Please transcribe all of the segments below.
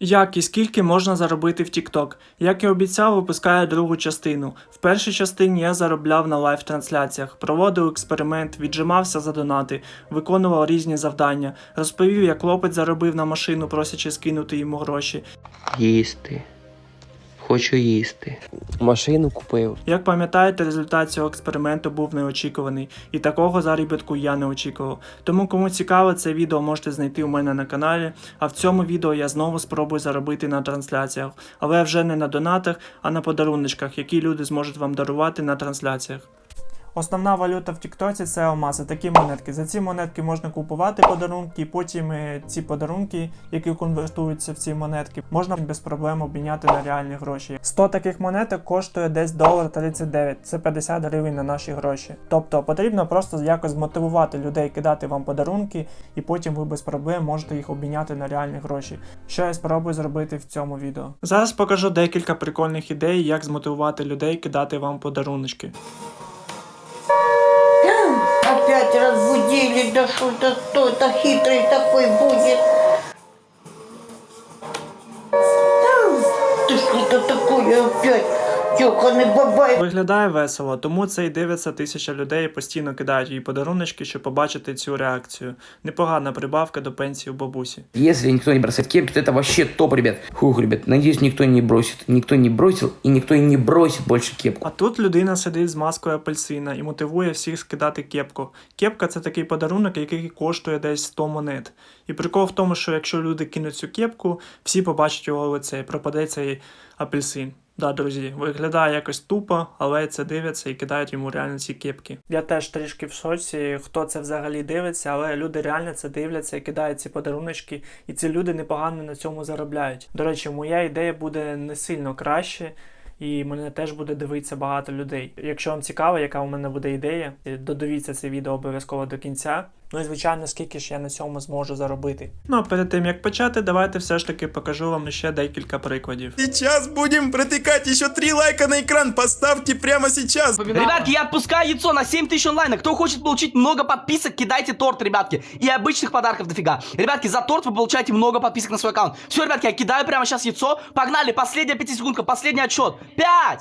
Як і скільки можна заробити в TikTok? Як і обіцяв, випускаю другу частину. В першій частині я заробляв на лайв-трансляціях, проводив експеримент, віджимався за донати, виконував різні завдання, розповів, як хлопець заробив на машину, просячи скинути йому гроші. Їсти. Хочу їсти. Машину купив. Як пам'ятаєте, результат цього експерименту був неочікуваний, і такого заробітку я не очікував. Тому кому цікаво, це відео можете знайти у мене на каналі. А в цьому відео я знову спробую заробити на трансляціях, але вже не на донатах, а на подаруночках, які люди зможуть вам дарувати на трансляціях. Основна валюта в Тіктоці це алмази, такі монетки. За ці монетки можна купувати подарунки, і потім е, ці подарунки, які конвертуються в ці монетки, можна без проблем обміняти на реальні гроші. 100 таких монеток коштує десь долар 39, це 50 гривень на наші гроші. Тобто потрібно просто якось змотивувати людей кидати вам подарунки, і потім ви без проблем можете їх обміняти на реальні гроші. Що я спробую зробити в цьому відео. Зараз покажу декілька прикольних ідей, як змотивувати людей кидати вам подаруночки. Опять разбудили, да что-то кто-то хитрый такой будет. Ты что-то такое опять, ёханый бабай. Виглядає весело, тому це і дивиться тисяча людей і постійно кидають їй подаруночки, щоб побачити цю реакцію. Непогана прибавка до пенсії у бабусі. Если никто не бросает кепки, то это вообще топ, ребят. Фух, ребят, надеюсь, никто не бросит. Никто не бросил, и никто и не бросит больше кепку. А тут людина сидить з маскою апельсина і мотивує всіх скидати кепку. Кепка це такий подарунок, який коштує десь 100 монет. І прикол в тому, що якщо люди кинуть цю кепку, всі побачать його лице і пропаде цей апельсин. Да, друзі, виглядає якось тупо, але це дивляться і кидають йому реально ці кепки. Я теж трішки в шоці, хто це взагалі дивиться, але люди реально це дивляться і кидають ці подаруночки, і ці люди непогано на цьому заробляють. До речі, моя ідея буде не сильно краще. І мене теж буде дивитися багато людей. Якщо вам цікаво, яка у мене буде ідея, додивіться це відео обов'язково до кінця. Ну і звичайно, скільки ж я на цьому зможу заробити. Ну а перед тим як почати, давайте все ж таки покажу вам ще декілька прикладів. Сейчас будем протыкать еще три лайка на экран. Поставьте прямо сейчас. Ребятки, я отпускаю яйцо на 7 тысяч онлайна. Кто хочет получить много подписок, кидайте торт, ребятки. И обычных подарков дофига. Ребятки, за торт вы получаете много подписок на свой аккаунт. Все, ребятки, я кидаю прямо сейчас яйцо. Погнали, последняя 5 секундка, последний отчет. 5,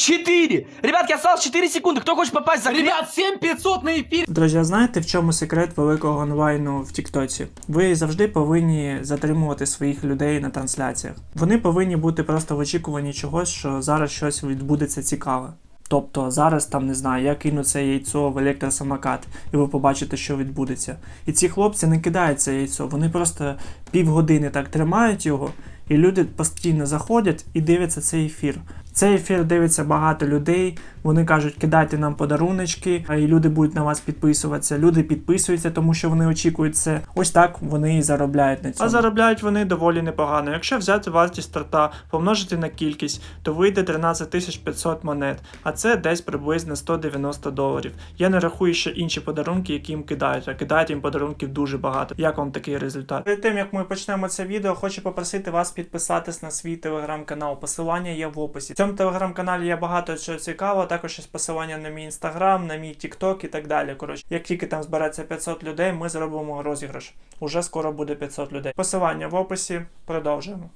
4. Ребятки, осталось 4 секунды. Кто хочет попасть за Ребят, 7500 на эфир. Друзі, а знаєте, в чому секрет великого онлайну в Тіктоці? Ви завжди повинні затримувати своїх людей на трансляціях. Вони повинні бути просто в очікуванні чогось, що зараз щось відбудеться цікаве. Тобто зараз там не знаю, я кину це яйцо в електросамокат, і ви побачите, що відбудеться. І ці хлопці не кидають це яйцо, вони просто півгодини так тримають його, і люди постійно заходять і дивляться цей ефір. Цей ефір дивиться багато людей. Вони кажуть, кидайте нам подаруночки, а і люди будуть на вас підписуватися. Люди підписуються, тому що вони очікують це. Ось так вони і заробляють на цьому. А заробляють вони доволі непогано. Якщо взяти вартість старта, помножити на кількість, то вийде 13 500 монет, а це десь приблизно 190 доларів. Я не рахую ще інші подарунки, які їм кидають, а кидають їм подарунків дуже багато. Як вам такий результат? Перед тим як ми почнемо це відео, хочу попросити вас підписатись на свій телеграм-канал. Посилання є в описі. В цьому телеграм-каналі є багато чого цікавого, також є посилання на мій інстаграм, на мій тікток і так далі. Коротше, як тільки там збереться 500 людей, ми зробимо розіграш. Уже скоро буде 500 людей. Посилання в описі. Продовжуємо.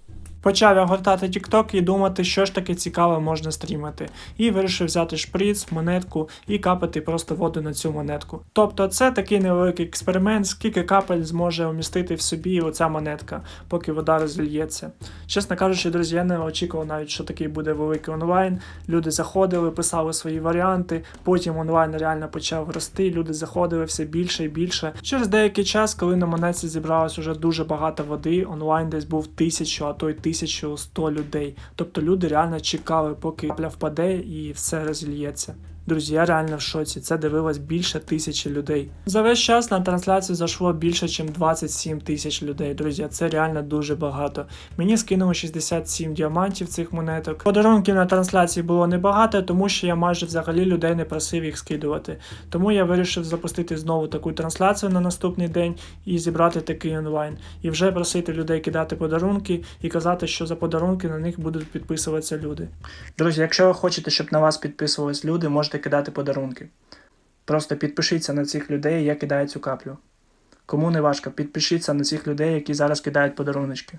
Почав я гортати TikTok і думати, що ж таке цікаве можна стрімати. І вирішив взяти шприц, монетку і капати просто воду на цю монетку. Тобто це такий невеликий експеримент, скільки капель зможе вмістити в собі оця монетка, поки вода розільється. Чесно кажучи, друзі, я не очікував навіть, що такий буде великий онлайн. Люди заходили, писали свої варіанти. Потім онлайн реально почав рости. Люди заходили все більше і більше. Через деякий час, коли на монетці зібралось уже дуже багато води, онлайн десь був тисячу, а то й 1100 людей. Тобто люди реально чекали, поки капля впаде і все розільється. Друзі, я реально в шоці. Це дивилось більше тисячі людей. За весь час на трансляцію зайшло більше, ніж 27 тисяч людей. Друзі, це реально дуже багато. Мені скинуло 67 діамантів цих монеток. Подарунків на трансляції було небагато, тому що я майже взагалі людей не просив їх скидувати. Тому я вирішив запустити знову таку трансляцію на наступний день і зібрати такий онлайн. І вже просити людей кидати подарунки і казати, що за подарунки на них будуть підписуватися люди. Друзі, якщо ви хочете, щоб на вас підписувались люди, можете кидати подарунки. Просто підпишіться на цих людей, я кидаю цю каплю. Кому не важко, підпишіться на цих людей, які зараз кидають подаруночки.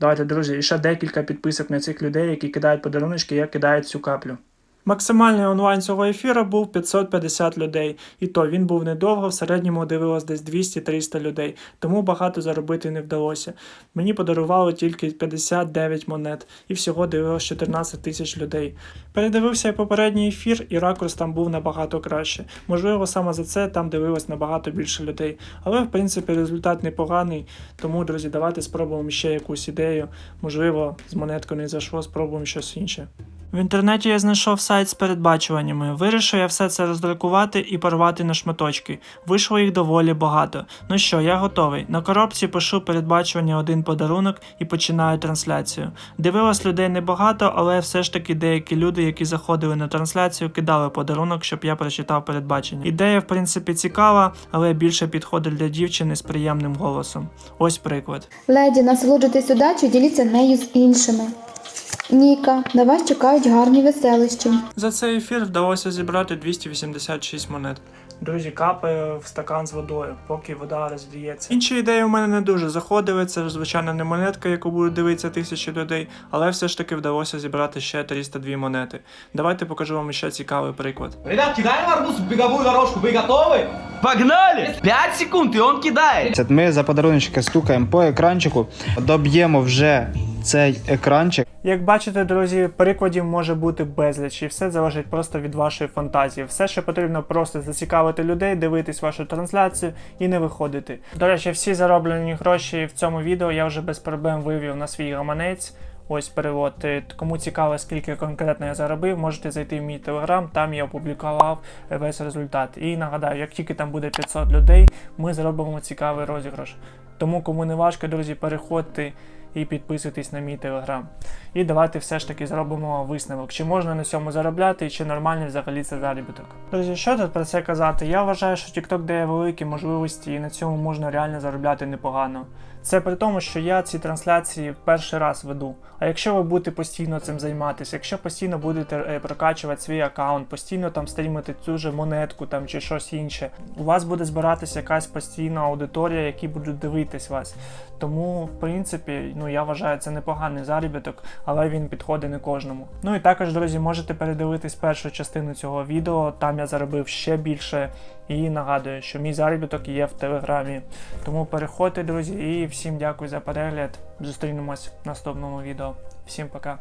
Давайте, друзі, і ще декілька підписок на цих людей, які кидають подаруночки, я кидають цю каплю. Максимальний онлайн цього ефіру був 550 людей, і то він був недовго, в середньому дивилось десь 200-300 людей, тому багато заробити не вдалося. Мені подарували тільки 59 монет, і всього дивилось 14 тисяч людей. Передивився я попередній ефір, і ракурс там був набагато краще. Можливо, саме за це там дивилось набагато більше людей. Але в принципі результат непоганий. Тому, друзі, давайте спробуємо ще якусь ідею. Можливо, з монеткою не зайшло, спробуємо щось інше. В інтернеті я знайшов сайт з передбачуваннями. Вирішив я все це роздрукувати і порвати на шматочки. Вийшло їх доволі багато. Ну що, я готовий. На коробці пишу передбачування один подарунок і починаю трансляцію. Дивилось людей небагато, але все ж таки деякі люди, які заходили на трансляцію, кидали подарунок, щоб я прочитав передбачення. Ідея, в принципі, цікава, але більше підходить для дівчини з приємним голосом. Ось приклад. Леді, насолоджуйтесь удачею, діліться нею з іншими. Ніка, на вас чекають гарні веселищі. За цей ефір вдалося зібрати 286 монет. Друзі, капає в стакан з водою, поки вода розліється. Інші ідеї у мене не дуже заходили. Це звичайно не монетка, яку будуть дивитися тисячі людей, але все ж таки вдалося зібрати ще 302 монети. Давайте покажу вам ще цікавий приклад. Ребят, кидаем арбуз в беговую дорожку, вы готовы? Погнали! 5 секунд, и он кидает. Це Ми за подаруночки стукаємо по екранчику, доб'ємо вже цей екранчик. Як бачите, друзі, прикладів може бути безліч, і все залежить просто від вашої фантазії. Все, що потрібно, просто зацікавити людей, дивитись вашу трансляцію і не виходити. До речі, всі зароблені гроші в цьому відео я вже без проблем вивів на свій гаманець. Ось перевод. Е, Кому цікаво, скільки конкретно я заробив, можете зайти в мій телеграм, там я опублікував весь результат. І нагадаю, як тільки там буде 500 людей, ми зробимо цікавий розіграш. Тому, кому не важко, друзі, переходьте і підписуйтесь на мій телеграм. І давайте все ж таки зробимо висновок, чи можна на цьому заробляти, і чи нормальний взагалі це заробіток. Друзі, що тут про це казати? Я вважаю, що TikTok дає великі можливості, і на цьому можна реально заробляти непогано. Це при тому, що я ці трансляції перший раз веду. А якщо ви будете постійно цим займатися, якщо постійно будете е, прокачувати свій аккаунт, постійно там стрімити цю же монетку там чи щось інше, у вас буде збиратися якась постійна аудиторія, які будуть дивитись вас. Тому, в принципі, ну я вважаю, це непоганий заробіток, але він підходить не кожному. Ну і також, друзі, можете передивитись першу частину цього відео. Там я заробив ще більше. І нагадую, що мій заробіток є в телеграмі. Тому переходьте, друзі, і всім дякую за перегляд. Зустрінемось в наступному відео. Всім пока.